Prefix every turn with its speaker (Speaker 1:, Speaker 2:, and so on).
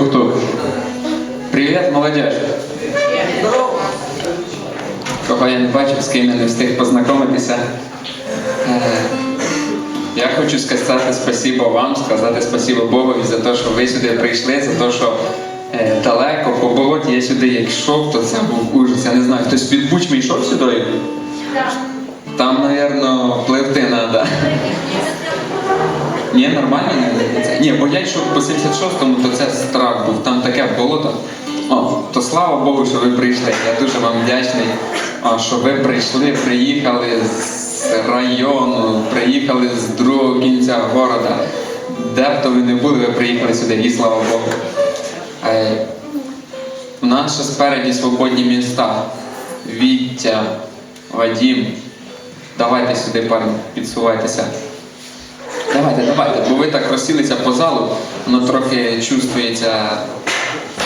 Speaker 1: Тук-тук. Привіт, молодіж. Кого я не бачив, з ким я не встиг познайомитися. Е, Я хочу сказати спасибо вам, сказати спасибо Богові за те, що ви сюди прийшли, за те, що е, далеко по болоті я сюди як йшов, то це був ужас. Я не знаю, хтось під бучми йшов сюди? Ні, нормально. Ні, бо я йшов по 76-му, то це страх був, там таке болото. О, то слава Богу, що ви прийшли. Я дуже вам вдячний, що ви прийшли, приїхали з району, приїхали з другого кінця города. Де б то ви не були, ви приїхали сюди, і слава Богу. Е, У нас ще спереді свободні міста. Віття, Вадім. Давайте сюди, парні, підсувайтеся. Давайте, давайте, бо ви так розсілися по залу, воно трохи чувствується